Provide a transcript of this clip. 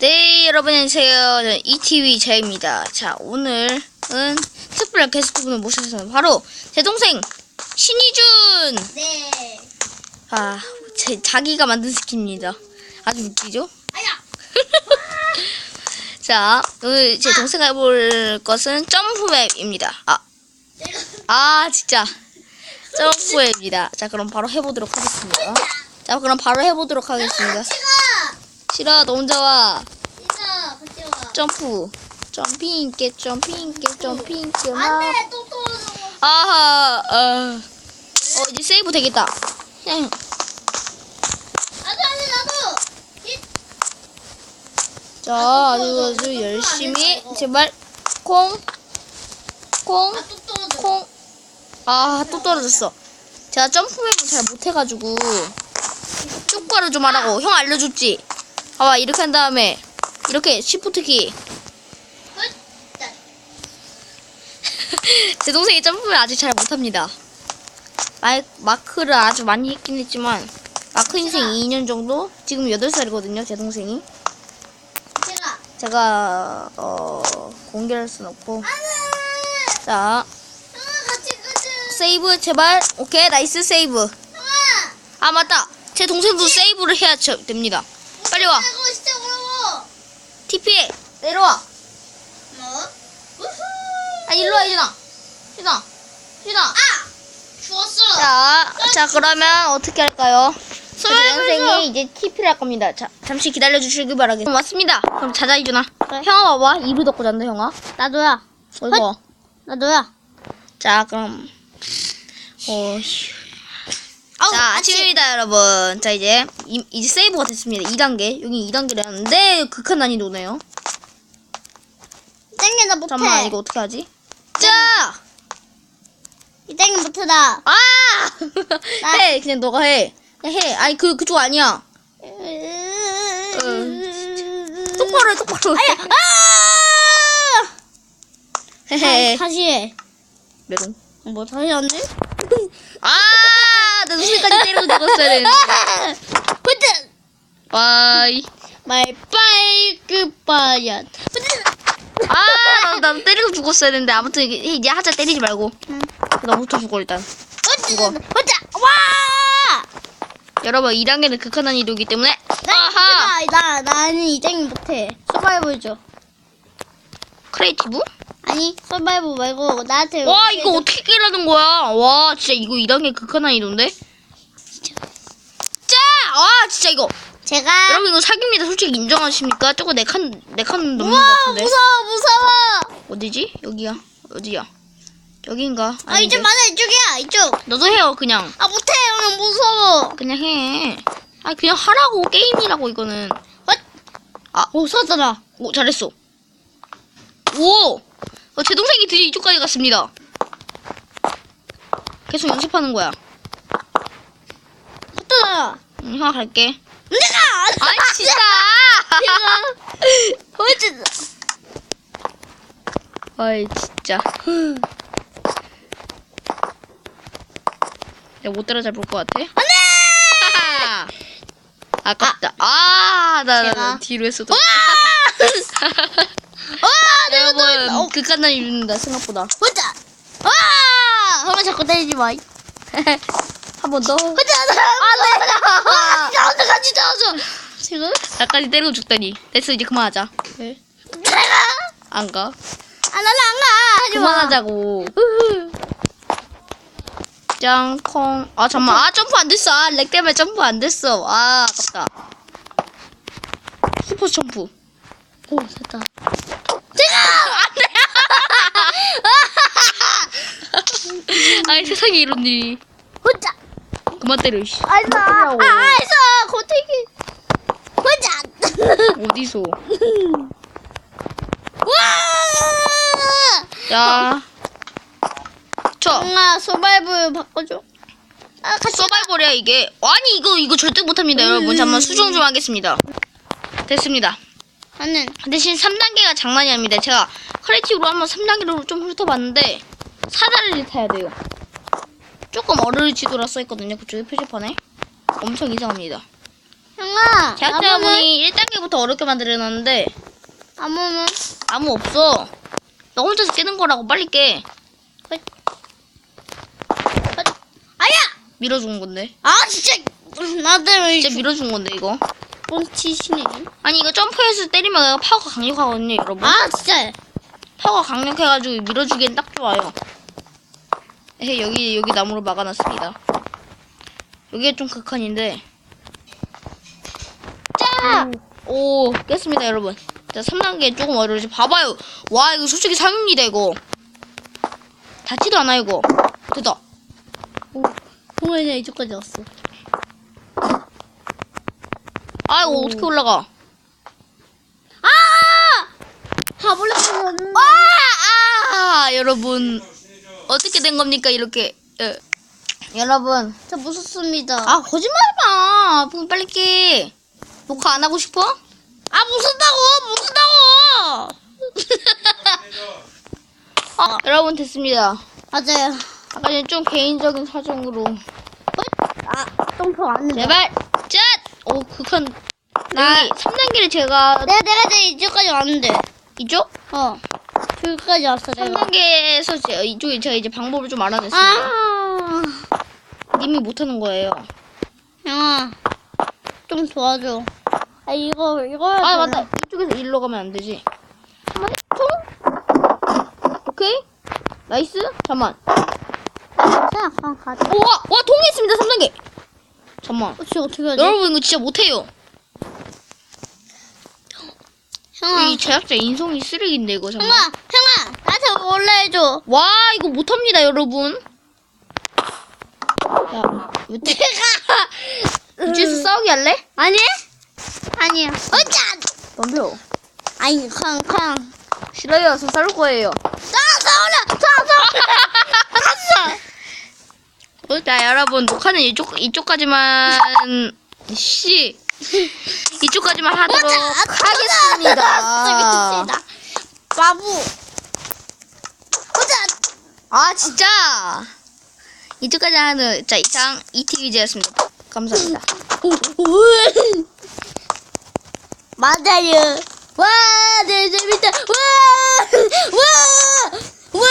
네, 여러분 안녕하세요. 저는 ETV 자입니다. 자, 오늘은 특별 게스트분을 모셔서 바로 제 동생 신이준. 네. 아, 제 자기가 만든 스킨입니다. 아주 웃기죠? 아야. 자, 오늘 제 동생가 해볼 것은 점프맵입니다. 아, 아, 진짜 점프맵입니다. 자, 그럼 바로 해보도록 하겠습니다. 자, 그럼 바로 해보도록 하겠습니다. 싫어, 너 혼자 와. 이거 같이 와. 점프. 점핑 게 점핑 게 점핑 게 막. 안돼 또 떨어져. 아하, 어. 어, 이제 세이브 되겠다. 그냥, 나도 안돼 나도. 이- 자, 아주, 아주 열심히, 제발, 콩, 콩, 아, 또 떨어져. 콩. 아, 또 떨어졌어. 제가 점프맵을 잘 못해가지고, 쪽과를 좀 하라고. 형 알려줬지? 봐봐, 이렇게 한 다음에, 이렇게, 시프트키. 제 동생이 점프를 아직 잘 못합니다. 마, 마크를 아주 많이 했긴 했지만, 마크 인생 2년 정도? 지금 8살이거든요, 제 동생이. 제가 어 공개할 순 없고. 자. 세이브 제발 오케이 나이스 세이브. 아 맞다 제 동생도 세이브를 해야 저- 됩니다 빨리 와. 이거 진짜 어려워. TP 내려와. 뭐? 우후. 아 일로 와 이준아. 이준아. 이준아. 아. 죽었어. 자, 자 그러면 어떻게 할까요? 제 서바이벌 동생이 이제 TP를 할 겁니다. 자 잠시 기다려 주시기 바라겠습니다 왔습니다. 그럼 자자 이준아. 형아 봐봐. 이루 덮고 잔다 형아. 나도야. 어이구. 나도야. 자 그럼. 어 아우, 자, 아침입니다, 여러분. 자, 이제, 이, 이제 세이브가 됐습니다. 2단계. 여기 2단계라는데, 극한 난이도네요. 땡겨 나 못해. 잠깐만, 이거 어떻게 하지? 자! 이 땡겨 못해다. 아! 해, 그냥 너가 해. 그냥 해. 아니, 그, 그쪽 아니야. 똑바로 해, 똑바로 해. 아! 헤헤. 다시 해. 메롱. 뭐 다시 안 돼? 아! 나 눈썹까지 때리고 죽었어야 되는데. 후드 빠이. 말빨 끝바야. 아, 나, 나 때리고 죽었어야 되는데. 아무튼, 이제 하자 때리지 말고. 응. 너부터 죽어, 일단. 후드 이거. 후드 와! 여러분, 2단계는 극한 난이도이기 때문에. 나 아하! 나 나는 이 땡이 못해. 서바이벌 줘. 크리에이티브? 아니 서바이벌 말고 나한테. 와 이거 좀- 어떻게 깨라는 거야? 와 진짜 이거 2단계 극한 난이도인데? 짜! 와 진짜 이거 제가. 여러분 이거 사기입니다 솔직히 인정하십니까? 저거 네칸네칸 넘는 것 우와 같은데 무서워 무서워. 어디지? 여기야 어디야? 여긴가? 아 아닌데? 맞아 이쪽이야 이쪽. 너도 해요 그냥 아 못해 오늘 무서워. 그냥 해 아 그냥 하라고 게임이라고 이거는 헛. 아, 오, 쐈잖아. 오, 잘했어. 오! 어, 제 동생이 드디어 이쪽까지 갔습니다. 계속 연습하는 거야. 후드다. 응, 하나 갈게. 내가. 아이, 진짜! 후드. 아이, 진짜. 내가 못 따라잡을 것 같아? 안돼. 아깝다. 아, 나, 나, 나 제가- 뒤로 했어도. 와 내가 또 여러분, 극한난 이룬다, 생각보다. 후드. 와. 형아 자꾸 때리지 마. 한 번 더. 후드. 안돼. 아 진짜 혼자 같이 떨어져. 지금. 나까지 때리고 죽다니. 됐어, 이제 그만하자. 내가. 안 가? 아 나는 안 가. 하지 마. 그만하자고. 짱콩. 아, 잠만. 아, 점프 안 됐어. 아, 렉 때문에 점프 안 됐어. 아, 아깝다. 슈퍼 점프. 오 세상에 이런 일이. 혼자. 그만 때려, 씨. 알았어. 아 알았어. 고태기. 혼자. 어디서. 와. 야. 저, 엄마 서바이벌 바꿔줘. 아 같이. 서바이벌이야, 이게. 아니, 이거, 이거 절대 못합니다, 여러분. 잠깐만, 수정 좀 하겠습니다. 됐습니다. 나는 대신 3단계가 장난이 아닙니다. 제가 크리에이티브로 한번 3단계로 좀 훑어봤는데 사다리를 타야 돼요. 조금 어려울지도라 써있거든요. 그쪽에 표지판에. 엄청 이상합니다. 형아. 제작자분이 1단계부터 어렵게 만들어놨는데 아무는 아무 없어. 너 혼자서 깨는 거라고 빨리 깨. 아야. 밀어준 건데. 아 진짜 나들 진짜 밀어준 건데 이거. 뻥치시네. 아니 이거 점프해서 때리면 파워가 강력하거든요 여러분. 아 진짜. 파워가 강력해가지고 밀어주기엔 딱 좋아요. 에헤 여기 여기 나무로 막아놨습니다. 여기가 좀 극한인데. 짜. 오 깼습니다 여러분. 자 3단계 조금 어려우지. 봐봐요. 와 이거 솔직히 상입니다 이거. 닿지도 않아 이거. 됐다. 동아이 이쪽까지 왔어. 아 이거 어떻게 올라가? 아! 아, 아 여러분 어떻게 된 겁니까 이렇게? 예. 여러분 저 무섭습니다. 아 거짓말 마. 그럼 빨리 깨. 녹화 안 하고 싶어? 아 무섭다고 무섭다고. 아 여러분 됐습니다. 맞아요. 아까 전에 좀 개인적인 사정으로 아 똥표 왔는데. 제발 짠. 오 극한. 나- 여기 3단계를 제가 내가 내가 이제 이쪽까지 왔는데. 이쪽 어. 저기까지 왔어 내가. 3단계에서 제 이쪽에 제가 이제 방법을 좀 알아냈습니다. 아. 님이 못하는 거예요. 형아. 좀 도와줘. 아 이거 이거. 아 맞다 이쪽에서 일로 가면 안 되지. 한번 통. 오케이 나이스. 잠만. 자, 그럼 가자. 오와 와 통했습니다 3단계. 잠만. 어, 지금 어떻게 하지? 여러분 이거 진짜 못해요. 형아. 이 제작자 인성이 쓰레기인데 이거 형아, 잠깐. 형아, 나한테 원래 해줘. 와 이거 못합니다 여러분. 야 내가. 이쪽에서 싸우기 할래? 아니? 아니야. 어짜! 덤벼. 아니, 쾅, 쾅. 싫어요. 저 싸울 거예요. 싸, 싸울래! 싸, 싸! 갔어! 자 여러분 녹화는 이쪽 이쪽까지만 씨 이쪽까지만 하도록 하겠습니다. 하겠습니다. 바보. 어짜! 아 진짜 이쪽까지 하는 자 이상 이티비제였습니다. 감사합니다. 맞아요. 와, 네, 재밌다. 와! 와! 와!